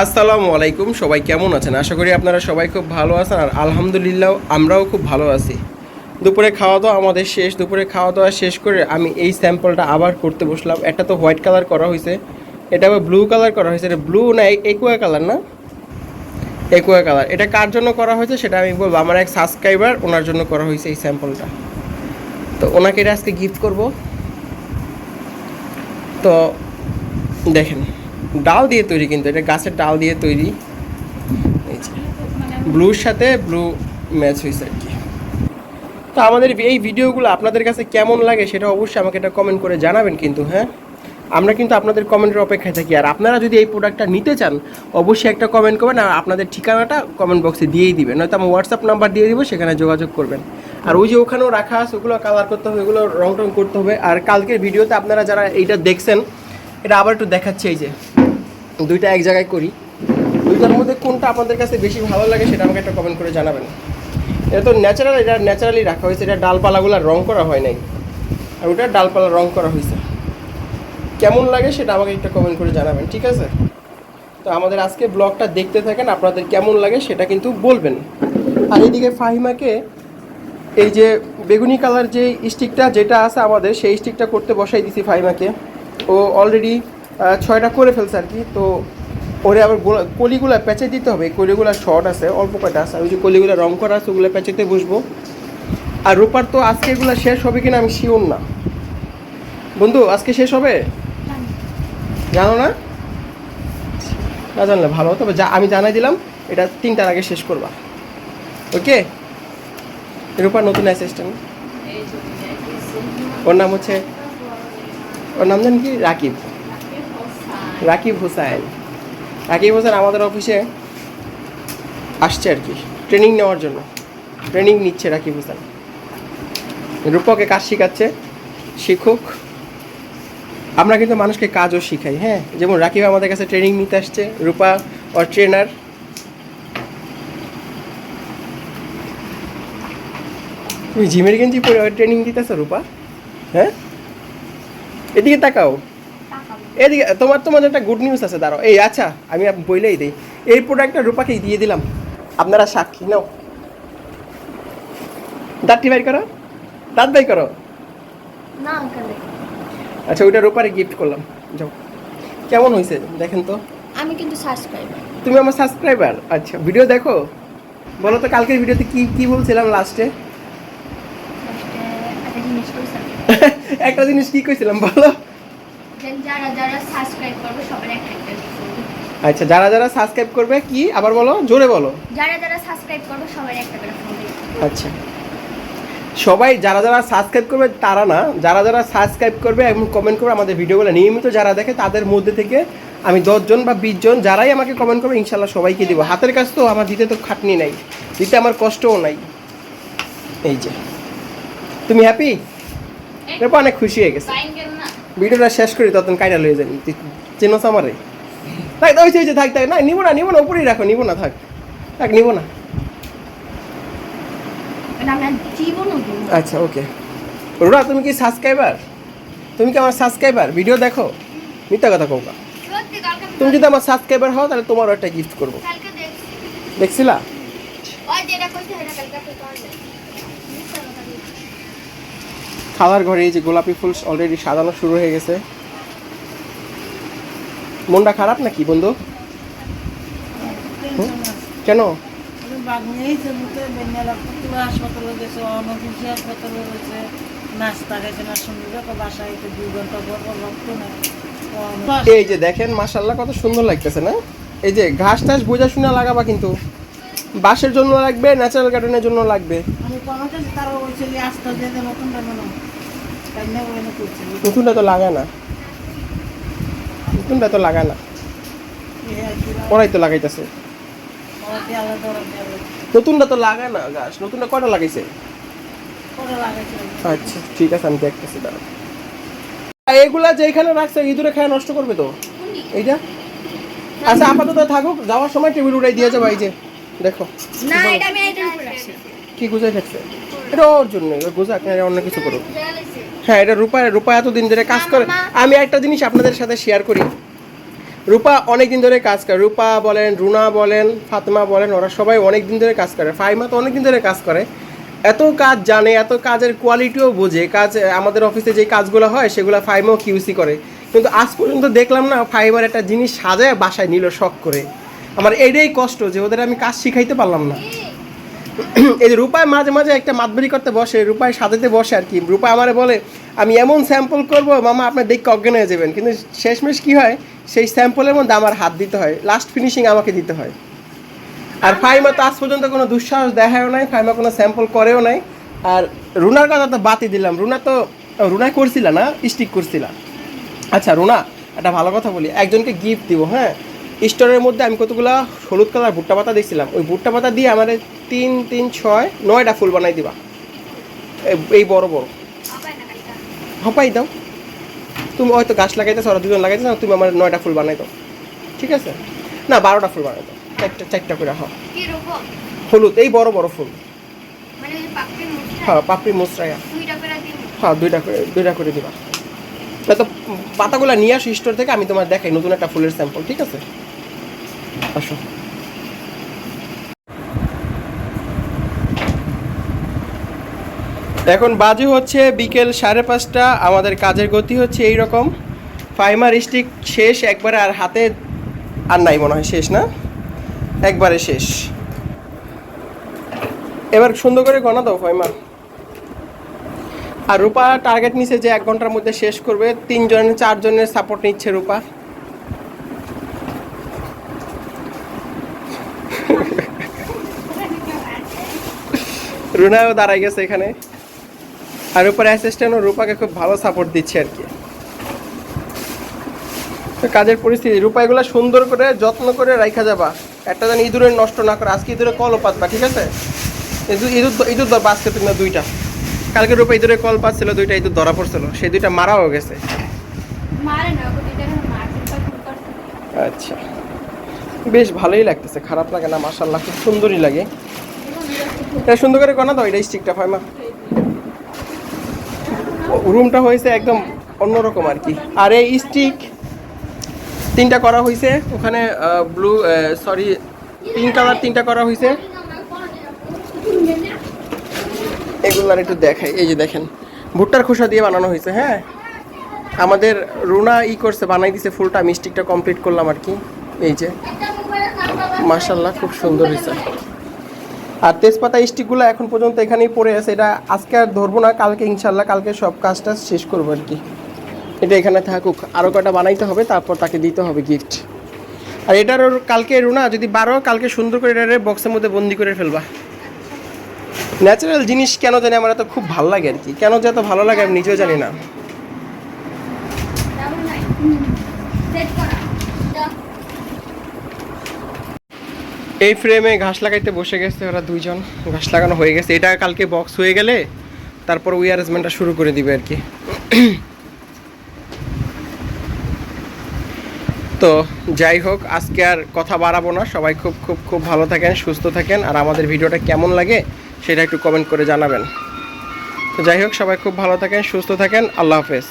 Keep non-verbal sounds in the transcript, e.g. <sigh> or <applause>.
আসসালামু আলাইকুম, সবাই কেমন আছেন? আশা করি আপনারা সবাই খুব ভালো আছেন আর আলহামদুলিল্লাহ আমরাও খুব ভালো আছি। দুপুরে খাওয়া দাওয়া আমাদের শেষ। দুপুরে খাওয়া দাওয়া শেষ করে আমি এই স্যাম্পলটা আবার করতে বসলাম। একটা তো হোয়াইট কালার করা হয়েছে। এটা আবার ব্লু কালার করা হয়েছে। এটা ব্লু না একুয়া কালার না? Aqua colour. এটা কার জন্য করা হয়েছে সেটা আমি বলব। আমার এক সাবস্ক্রাইবার ওনার জন্য করা হয়েছে এই স্যাম্পলটা। তো ওনাকে এটা আজকে গিফট করব। তো দেখেন। ডাল দিয়ে তৈরি কিন্তু, এটা গাছের ডাল দিয়ে তৈরি। ব্লুর সাথে ব্লু ম্যাচ হয়েছে আর কি। তো আমাদের এই ভিডিওগুলো আপনাদের কাছে কেমন লাগে সেটা অবশ্যই আমাকে এটা কমেন্ট করে জানাবেন কিন্তু হ্যাঁ? আমরা কিন্তু আপনাদের কমেন্টের অপেক্ষায় থাকি। আর আপনারা যদি এই প্রোডাক্টটা নিতে চান, অবশ্যই একটা কমেন্ট করবেন আর আপনাদের ঠিকানাটা কমেন্ট বক্সে দিয়েই দিবেন। নয়তো আমার হোয়াটসঅ্যাপ নাম্বার দিয়ে দিব, সেখানে যোগাযোগ করবেন। আর ওই যে ওখানেও রাখা আছে, ওগুলো কালার করতে হবে, ওগুলো রং টং করতে হবে। আর কালকের ভিডিওতে আপনারা যারা এইটা দেখছেন, এটা আবার একটু দেখাচ্ছে, এই যে। দুইটা এক জায়গায় করি। দুইটার মধ্যে কোনটা আপনাদের কাছে বেশি ভালো লাগে সেটা আমাকে একটা কমেন্ট করে জানাবেন। এটা তো ন্যাচারাল এটা ন্যাচারালি রাখা হয়েছে, এটা ডালপালাগুলো রং করা হয় নাই। আর ওটা ডালপালা রং করা হয়েছে। কেমন লাগে সেটা আমাকে একটা কমেন্ট করে জানাবেন, ঠিক আছে? তো আমাদের আজকে ব্লগটা দেখতে থাকেন, আপনাদের কেমন লাগে সেটা কিন্তু বলবেন। আর এইদিকে ফাহিমাকে এই যে বেগুনি কালার যে স্টিকটা যেটা আছে আমাদের, সেই স্টিকটা করতে বসাই দিছি ফাহিমাকে। ও অলরেডি ছয়টা করে ফেলছে আর কি। তো ওরে আবার গোলা- কলিগুলা প্যাচে দিতে হবে। এই কলিগুলা শর্ট আছে, অল্প কয়টা আছে। ওই যে কলিগুলা রং করা আছে, ওগুলো প্যাচেতে বসবো। আর রূপার তো আজকে এগুলো শেষ হবে কিনা আমি শিওর না। বন্ধু, আজকে শেষ হবে? জানো না? না জানলে ভালো তবে যা আমি জানাই দিলাম, এটা তিনটার আগে শেষ করবা। ওকে? রূপার নতুন অ্যাসিস্ট্যান্ট ওর নাম হচ্ছে ওর নাম জানেন কি? রাকিব। রাকিব হুসাইন। রাকিব হোসেন আমাদের অফিসে আসছে আর কি ট্রেনিং নেওয়ার জন্য। ট্রেনিং নিচ্ছে রাকিব হোসেন রূপকে কাজ শেখাচ্ছে শিক্ষক আমরা কিন্তু মানুষকে কাজও শিখাই হ্যাঁ? যেমন রাকিব আমাদের কাছে ট্রেনিং নিতে আসছে, রূপা ওর ট্রেনার তুমি জিমের গেঞ্জি পরে ট্রেনিং দিতেছো রূপা? হ্যাঁ? এদিকে তাকাও। এদিকে তোমার তোমার একটা গুড নিউজ আছে দাঁড়াও। এই আচ্ছা আমি বইলেই দিই। এই প্রোডাক্টটা রূপাকেই দিয়ে দিলাম। আপনারা সাক্ষী নাও। দাঁতটি বাই করো। দাঁত বাই করো। আচ্ছা ওইটা রূপারে গিফট করলাম। যাও। কেমন হয়েছে দেখেন তো। আমি কিন্তু সাবস্ক্রাইবার তুমি আমার সাবস্ক্রাইবার আচ্ছা ভিডিও দেখো। বলো তো কালকের ভিডিওতে কি কি বলছিলাম লাস্টে <laughs> একটা জিনিস কি কইছিলাম বলো। যারা যারা সাবস্ক্রাইব করবে সবার একটা একটা আচ্ছা যারা যারা সাবস্ক্রাইব করবে কি? আবার বলো জোরে বলো। যারা যারা সাবস্ক্রাইব করবে সবার একটা করে আচ্ছা। সবাই যারা যারা সাবস্ক্রাইব করবে তারা না যারা যারা সাবস্ক্রাইব করবে এবং কমেন্ট করবে আমাদের ভিডিওগুলো নিয়মিত যারা দেখে তাদের মধ্যে থেকে আমি দশজন বা বিশ জন যারাই আমাকে কমেন্ট করবে ইনশাল্লাহ সবাইকে দিব। হাতের কাজ তো আমার দিতে তো খাটনি নাই। দিতে আমার কষ্টও নাই। এই যে। তুমি হ্যাপি এরপর অনেক খুশি হয়ে গেছে। ভিডিওটা শেষ করি তখন কাইটা লয়ে যাবি তুই চেনোস আমারে? থাক ওই যে- থাক থাক না নিবো না নিবো না উপরেই রাখো নিবো না থাক থাক নিবো না। এটা আমি আর জীবনও দিব না। আচ্ছা ওকে। রুরা তুমি কি সাবস্ক্রাইবার তুমি কি আমার সাবস্ক্রাইবার ভিডিও দেখো। মিথ্যা কথা কৌকা তুমি যদি আমার সাবস্ক্রাইবার হও তাহলে তোমারও একটা গিফট করব। দেখছিলা ওই যেটা কইছে সেটা কালকে আপনি করবেন মিথ্যা কথা বলছি। খাওয়ার ঘরে এই যে গোলাপি ফুল অলরেডি সাজানো শুরু হয়ে গেছে। মনটা খারাপ নাকি বন্ধু? কেন? এই যে দেখেন মাশাল্লাহ কত সুন্দর লাগতেছে, না? এই যে ঘাস টাস বোঝা শোনা লাগাবা কিন্তু। বাসের জন্য লাগবে ন্যাচারাল গার্ডেনের জন্য লাগবে। আমি নতুনটা তো লাগায় না। নতুনটা তো লাগায় না। ওরাই তো লাগাইতেছে। নতুনটা তো লাগায় না গাছ। নতুনটা কটা লাগাইছে? আচ্ছা ঠিক আছে আমি দেখতেছি দাঁড়া এগুলা যেখানে রাখছে ইঁদুরে খায় নষ্ট করবে তো? এইটা? আচ্ছা আপাতত থাকুক যাওয়ার সময় টেবিল উড়াই দিয়ে যাব এই যে। দেখো। না এটা আমি কি গুজাই থাকছে? এটা ওর জন্য গুজা অন্য কিছু করুক। হ্যাঁ এটা রূপা রূপা এতদিন ধরে কাজ করে। আমি একটা জিনিস আপনাদের সাথে শেয়ার করি। রূপা অনেক দিন ধরে কাজ করে। রূপা বলেন রুনা বলেন ফাতেমা বলেন ওরা সবাই অনেক দিন ধরে কাজ করে। ফাইমা তো অনেক দিন ধরে কাজ করে। এত কাজ জানে এত কাজের কোয়ালিটিও বোঝে। কাজ আমাদের অফিসে যে কাজগুলো হয় সেগুলো ফাইমাও কিউসি করে। কিন্তু আজ পর্যন্ত দেখলাম না ফাইমার একটা জিনিস সাজায় বাসায় নিল শখ করে। আমার এটাই কষ্ট যে ওদের আমি কাজ শিখাইতে পারলাম না। এই যে রূপায় মাঝে মাঝে একটা মাতবারি করতে বসে, রূপায় সাজাতে বসে আর কি। রূপা আমারে বলে, আমি এমন স্যাম্পল করব, মামা আপনার দেখে অজ্ঞান হয়ে যাবেন। কিন্তু শেষমেশ কি হয়, সেই স্যাম্পলের মধ্যে আমার হাত দিতে হয় লাস্ট ফিনিশিং আমাকে দিতে হয়। আর ফাইমা তো আজ পর্যন্ত কোনো দুঃসাহস দেখায়ও নাই, ফাইমা কোনো স্যাম্পল করেও নাই। আর রুনার কথা তো বাতি দিলাম। রুনা তো, রুনায় করছিল না? স্টিক করছিল। আচ্ছা রুনা, একটা ভালো কথা বলি। একজনকে গিফট দিব হ্যাঁ? স্টোরের মধ্যে আমি কতগুলা হলুদ কালার ভুট্টা পাতা দেখছিলাম। ওই ভুট্টা পাতা দিয়ে আমার তিন তিন ছয় নয়টা ফুল বানাই দিবা। এই বড় বড়। হপাই দাও। তুমি হয়তো গাছ লাগাইতেছো ওরা দুজন লাগাইতেছো না তুমি আমার নয়টা ফুল বানাই দাও। ঠিক আছে? না বারোটা ফুল বানাই দাও। চারটা চারটা করে হ্যাঁ। হলুদ এই বড় বড় ফুল। মানে হ্যাঁ পাপড়ি মোসরাইয়া দুইটা করে হ্যাঁ দুইটা করে দুইটা করে দিবা। তো পাতাগুলো নিয়ে আসো স্টোর থেকে আমি তোমার দেখাই নতুন একটা ফুলের স্যাম্পল ঠিক আছে? আসো এখন বাজে হচ্ছে বিকেল সাড়ে পাঁচটা, আমাদের কাজের গতি হচ্ছে এই রকম ফাইমার স্টিক শেষ, একবারে আর হাতে আর নাই মনে হয়, শেষ না? একবারে শেষ। এবার সুন্দর করে গণা দাও ফাইমার। আর রূপা টার্গেট নিছে যে এক ঘণ্টার মধ্যে শেষ করবে, তিনজনের, চারজনের সাপোর্ট নিচ্ছে রূপা। রুনাও দাঁড়াই গেছে এখানে। আর রূপার ও রূপাকে খুব ভালো সাপোর্ট দিচ্ছে আর কি। তো কাজের পরিস্থিতি রূপা এগুলো সুন্দর করে যত্ন করে রাখা যাবা। একটা যেন ইঁদুরের নষ্ট না করে আজকে ইঁদুরে কলও পাতবা ঠিক আছে? ইঁদুর ইঁদুর ইঁদুর ধর বাঁচতে তুমি না দুইটা। কালকে রূপা ইঁদুরে কল পাচ্ছিল দুইটা ইঁদুর ধরা পড়ছিল সেই দুইটা মারাও গেছে। আচ্ছা। বেশ ভালোই লাগতেছে, খারাপ লাগে না মাসাল্লাহ খুব সুন্দরই লাগে। এটা সুন্দর করে কনা দাও এটা স্টিকটা ফাইমা। রুমটা হয়েছে একদম অন্যরকম আর কি। আর এই স্টিক তিনটা করা হয়েছে, ওখানে ব্লু সরি পিঙ্ক কালার তিনটা করা হয়েছে। এগুলো আর একটু দেখাই, এই যে দেখেন, ভুট্টার খোসা দিয়ে বানানো হয়েছে হ্যাঁ? আমাদের রুনা ই করছে, বানাই দিছে ফুলটা মিস্টিকটা কমপ্লিট করলাম আর কি, এই যে। মাশাল্লাহ খুব সুন্দর হয়েছে আর তেজপাতা স্টিকগুলো এখন পর্যন্ত এখানেই পড়ে আছে, এটা আজকে আর ধরবো না, কালকে ইনশাল্লাহ কালকে সব কাজটা শেষ করব আর কি। এটা এখানে থাকুক আরও কটা বানাইতে হবে, তারপর তাকে দিতে হবে গিফট আর এটার ওর কালকে রুনা, যদি বারো কালকে সুন্দর করে এটার বক্সের মধ্যে বন্দি করে ফেলবা। ন্যাচারাল জিনিস কেন জানি আমার এত খুব ভালো লাগে আর কি। কেন যে এত ভালো লাগে আমি নিজেও জানি না ডাবল নাই সেট করা দাও এই ফ্রেমে ঘাস লাগাইতে বসে গেছে ওরা দুইজন। ঘাস লাগানো হয়ে গেছে। এটা কালকে বক্স হয়ে গেলে তারপর ওই অ্যারেঞ্জমেন্টটা শুরু করে দিবে আর কি। তো যাই হোক, আজকে আর কথা বাড়াবো না। সবাই খুব খুব খুব ভালো থাকেন, সুস্থ থাকেন। আর আমাদের ভিডিওটা কেমন লাগে সেটা একটু কমেন্ট করে জানাবেন। তো যাই হোক, সবাই খুব ভালো থাকেন, সুস্থ থাকেন। আল্লাহ হাফেজ।